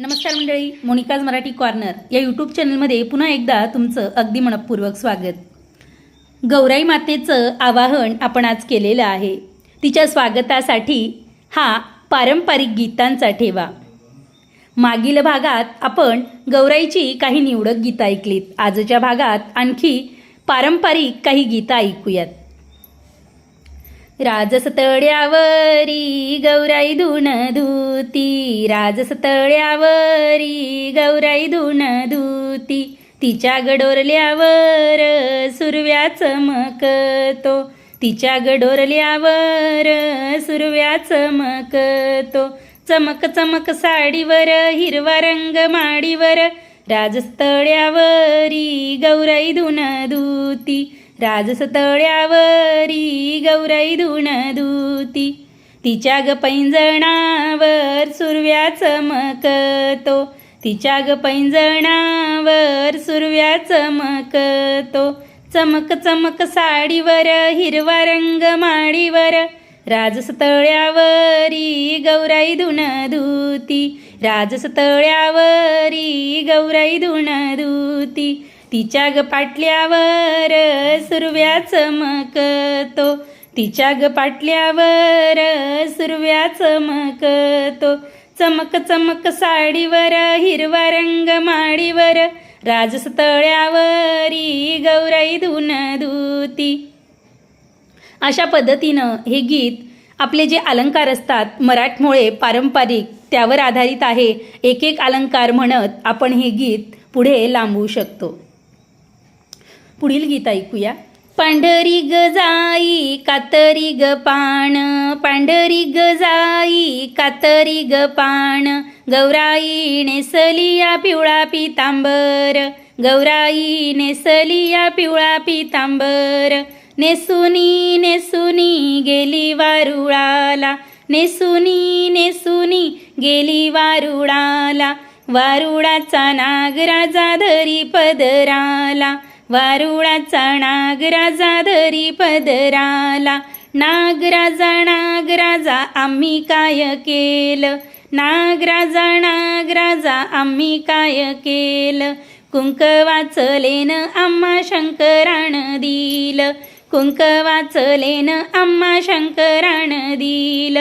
नमस्कार मंडळी मोनिकाज मराठी कॉर्नर या यूट्यूब चॅनलमध्ये पुन्हा एकदा तुमचं अगदी मनपूर्वक स्वागत. गौराई मातेचं आवाहन आपण आज केलेलं आहे. तिच्या स्वागतासाठी हा पारंपरिक गीतांचा ठेवा. मागील भागात आपण गौराईची काही निवडक गीतं ऐकलीत. आजच्या भागात आणखी पारंपरिक काही गीतं ऐकूयात. राजसतळ्यावरी गौराई धुन धुती. राजसतळ्यावरी गौराई धुण धुती. तिच्या गडोरल्यावर सुरव्या चमकतो तिच्या गडोरल्यावर सुरव्या चमकतो चमक चमक साडीवर हिरवा रंग माडीवर. राजस्थळ्यावरी गौराई धुन धुती. राजसतळ्यावरी गौराई धुन धुती तिच्या ग पैंजणावर सुरव्या चमकतो तिच्या ग पैंजणावर सुरव्या चमकतो चमक चमक साडीवर हिरवा रंग माडीवर. राजसतळ्यावरी गौराई धुन धुती गौराई धुन धुती तिच्या ग पाटल्यावर सुरव्या चमकतो तिच्या ग पाटल्यावर सुरव्या चमकतो चमक चमक साडीवर हिरवा रंग माडीवर राजस्थळ्यावरी गौराई धुन धुती. अशा पद्धतीनं हे गीत आपले जे अलंकार असतात मराठमोळे पारंपरिक त्यावर आधारित आहे. एक एक अलंकार म्हणत आपण हे गीत पुढे लांबवू शकतो. पुढील गीत ऐकूया. पांढरी ग जाई कातरी ग पाण. पांढरी ग जाई कातरी ग पाण. गौराई नेसलिया पिवळा पितांबर. गौराई नेसलिया पिवळा पितांबर. नेसुनी नेसुनी गेली वारुळाला. नेसुनी नेसुनी गेली वारुळाला. वारुळाचा नागराजा धरी पदराला. वारुळाचा नागराजा धरी पदराला. नागराजा नागराजा आम्ही काय केलं? नागराजा नागराजा आम्ही काय केलं? कुंक वाचलेन आम्हा शंकराण दिल. कुंक वाचलेन आम्हा शंकराण दिल.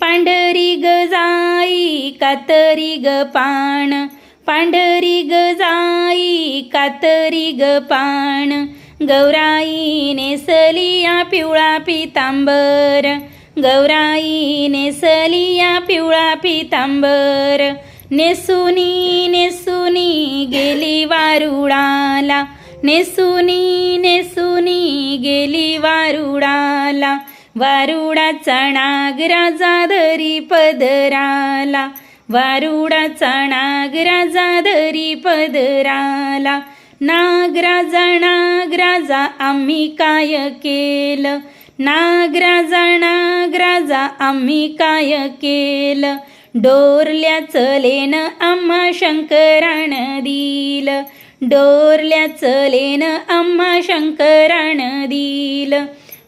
पांढरी ग जाई कातरी ग पाण पांढरी ग जाई कातरी ग पाण. गौराई नेसलिया पिवळा पितांबर. गौराई नेसलिया पिवळा पितांबर. नेसुनी नेसुनी गेली वारुळाला. नेसुनी नेसुनी गेली वारुडाला वारुडाचा नागराजा धरी पदराला. वारुडाचा नागराजा धरी पदराला. नागराजा नागराजा आम्ही काय केलं? नागराजा नागराजा आम्ही काय केलं? डोरल्या चलेन आम्हा शंकराण दिल. डोरल्या चलेन आम्हा शंकरान दिल.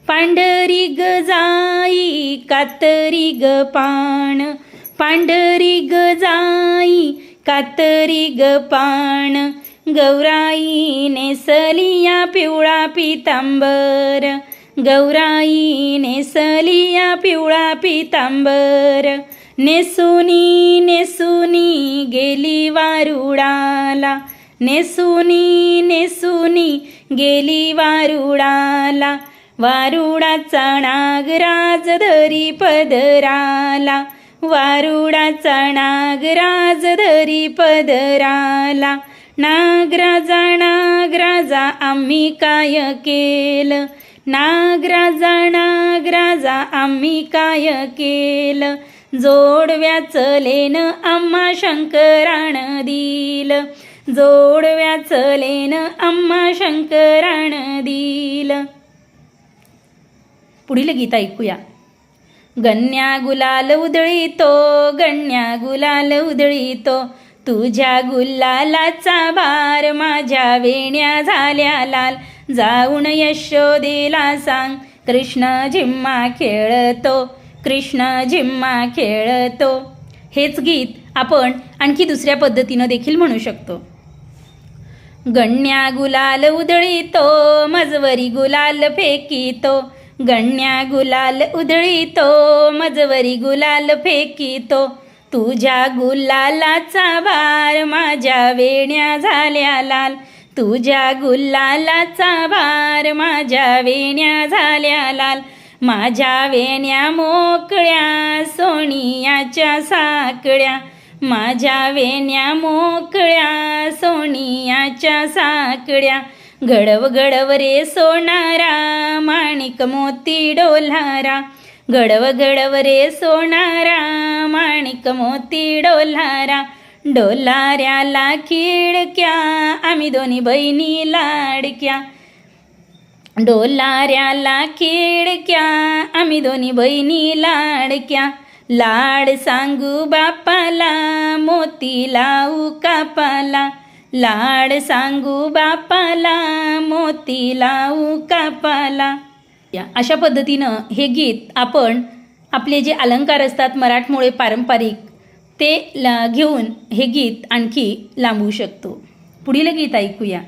पांढरी ग जाई कातरी ग पाण पांढरी ग जाई कातरी ग पाण. गौराई नेसलिया पिवळा पितांबर. गौराई नेसलिया पिवळा पितांबर. नेसुनी नेसुनी गेली वारुडाला नेसुनी नेसुनी गेली वारुडाला वारुडाचा नागराज धरी पदराला. वारुडाचा नागराज धरी पदराला. नागराजा नागराजा आम्ही काय केलं? नागराजा नागराजा आम्ही काय केलं? जोडव्या चलेन आम्हा शंकराण दिल. जोडव्या चलेन आम्हा शंकराण दिल. पुढील गीत ऐकूया. गण्या गुलाल उधळीतो गण्या गुलाल उधळीतो. तुझ्या गुलालाचा भार माझ्या वेण्या झाल्या लाल. जाऊन यशोदेला सांग कृष्ण झिम्मा खेळतो कृष्ण झिम्मा खेळतो. हेच गीत आपण आणखी दुसऱ्या पद्धतीनं देखील म्हणू शकतो. गण्या गुलाल उधळीतो मजवरी गुलाल फेकितो. गण्या गुलाल उधळीतो मजवरी गुलाल फेकितो. तुझ्या गुलालाचा भार माझ्या वेण्या झाल्या लाल. तुझ्या गुलालाचा भार माझ्या वेण्या झाल्या लाल. माझ्या वेण्या मोकळ्या सोनियाच्या साकळ्या माझ्या वेण्या मोकळ्या सोनियाच्या साकळ्या घडव घडव रे सोनारा माणिक मोती डोलारा घडव घडव रे सोनारा माणिक मोती डोलारा डोलाऱ्याला खिडक्या आम्ही दोन्ही बहिणी लाडक्या. डोलाऱ्याला खिडक्या आम्ही दोन्ही बहिणी लाडक्या. लाड सांगू बापाला मोती लावू कापाला. लाड सांगू बापाला मोती लावू कापाला. या अशा पद्धतीनं हे गीत आपण आपले जे अलंकार असतात मराठमोळे पारंपरिक ते ला घेऊन हे गीत आणखी लांबवू शकतो. पुढील गीत ऐकूया.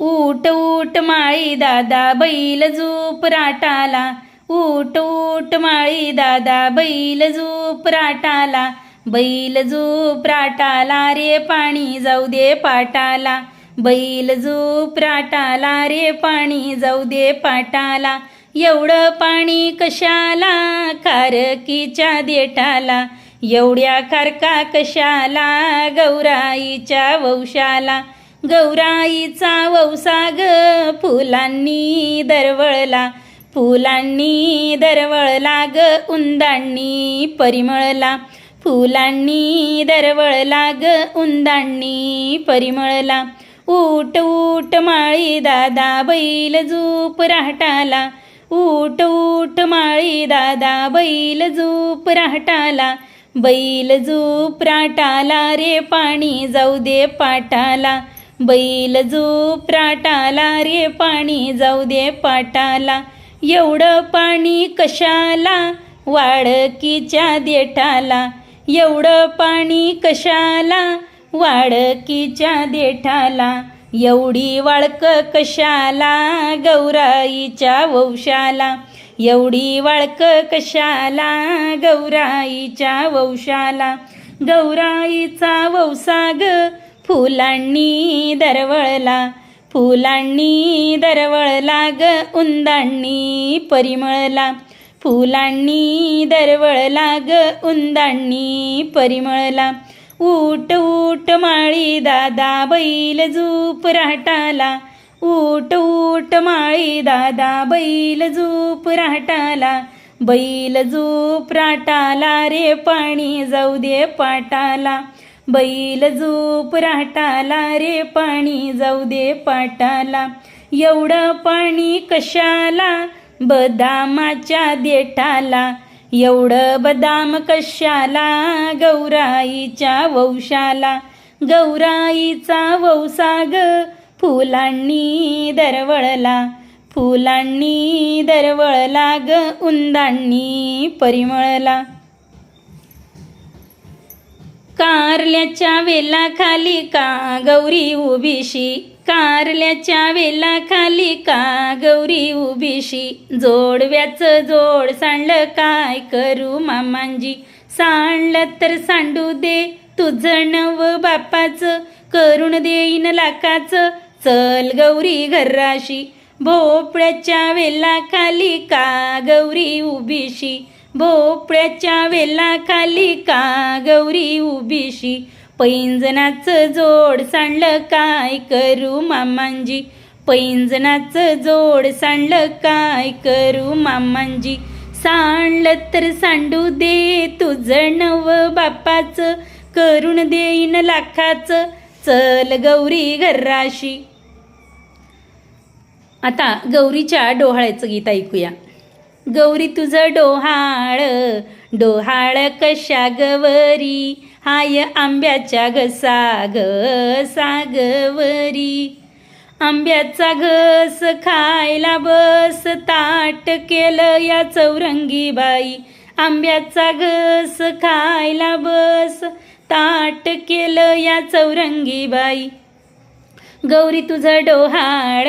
ऊट ऊट माळी दादा बैल झूप राटाला. ऊट ऊट माळी दादा बैल झूप राटाला. बैल झूप राटाला रे पाणी जाऊ दे पाटाला. बैल झूप राटाला रे पाणी जाऊ दे पाटाला. एवढं पाणी कशाला? खारकीच्या देठाला. एवढ्या खारका कशाला? गौराईच्या वंशाला. गौराईचा वंसाग फुलांनी दरवळला. फुलांनी दरवळला ग उंदांनी परिमळला. फुलांनी दरवळला ग उंदांनी परिमळला. ऊट ऊट माळी दादा बैल झूप राहटाला. ऊट ऊट माळी दादा बैल झूप राहटाला. बैल झूप राटाला रे पाणी जाऊ दे पाटाला. बैल झूप राटाला रे पाणी जाऊ दे पाटाला. एवढं पाणी कशाला? वाडकीच्या देठाला. एवढं पाणी कशाला? वाडकीच्या देठाला. एवढी वाळक कशाला? गौराईच्या वंशाला. एवढी वाळक कशाला? गौराईच्या वंशाला. गौराईचा वंसाग फुलांनी दरवळला. फुलांनी दरवळला ग उंदांनी परिमळला. फुलांनी दरवळला ग उंदांनी परिमळला. ऊट ऊट माळी दादा बैल झूप राहटाला. ऊट ऊट माळी दादा बैल झूप राहटाला. बैल झूप राटाला रे पाणी जाऊ दे पाटाला. बैल झूप राटाला रे पाणी जाऊ दे पाटाला. एवढं पाणी कशाला? बदामाच्या देठाला एवढं बदाम कशाला? गौराईच्या वंशाला गौराईचा वंसाग फुलांनी दरवळला फुलांनी दरवळला ग उंदांनी परिमळला. कारल्याच्या वेलाखाली का गौरी उभीशी? कारल्याच्या वेलाखाली का गौरी उभीशी? जोडव्याचं जोड सांडलं काय करू मामांजी? सांडलं तर सांडू दे तुझं नव बापाचं करून देईन लाकाचं चल गौरी घराशी. भोपळ्याच्या वेलाखाली का गौरी उभीशी? भोपळ्याच्या वेलाखाली का गौरी उभीशी? पैंजनाचं जोड सांडलं काय करू मामांजी? पैंजनाचं जोड सांडलं काय करू मामांजी? सांडलं तर सांडू दे तुझं नव बापाचं करून देईन लाखाचं चल गौरी घराशी. आता गौरीच्या डोहाळ्याचं गीत ऐकूया. गौरी तुझं डोहाळ डोहाळ कशा गवरी? हाय आंब्याच्या घसा ग सागवरी. आंब्याचा घस खायला बस ताट केलं या चौरंगी बाई आंब्याचा घस खायला बस ताट केलं या चौरंगी बाई गौरी तुझं डोहाळ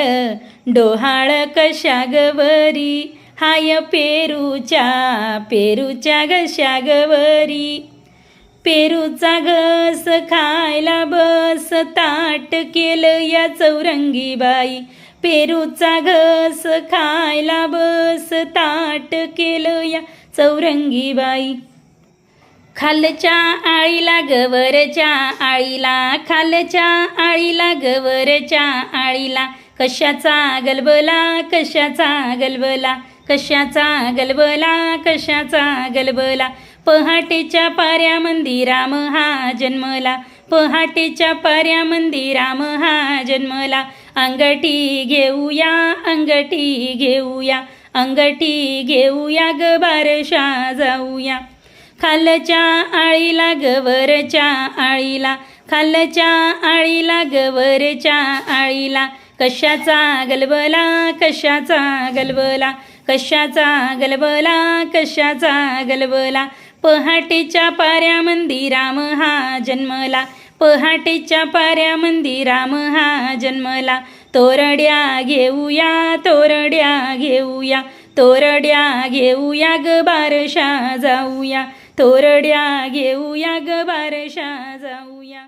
डोहाळ कशा गवरी हाय पेरूच्या पेरूच्या घशा गवरी पेरूचा घस खायला बस ताट केलं या चौरंगी बाई पेरूचा घस खायला बस ताट केलं या चौरंगी बाई खालच्या आळीला गवरच्या आळीला खालच्या आळीला गवरच्या आळीला. कशाचा गलबला कशाचा गलबला कशाचा गलबला कशाचा गलबला. पहाटेच्या पाऱ्या राम हा जन्मला. पहाटेच्या पाऱ्या राम हा जन्मला. अंगठी घेऊया अंगठी घेऊया अंगठी घेऊया ग बारशा जाऊया. खालच्या आळीला गवरच्या आळीला. खालच्या आळीला गवरच्या आळीला. कशाचा गलबला कशाचा गलबला. कशाचा गलबला कशाचा गलबला. पहाटेच्या पाऱ्या मंदिराम हा जन्मला. पहाटेच्या पाऱ्या मंदिराम हा जन्मला. तोरड्या घेऊया तोरड्या घेऊया. तोरड्या घेऊया ग बारशा जाऊया. तोरड्या घेऊया ग बारशा जाऊया.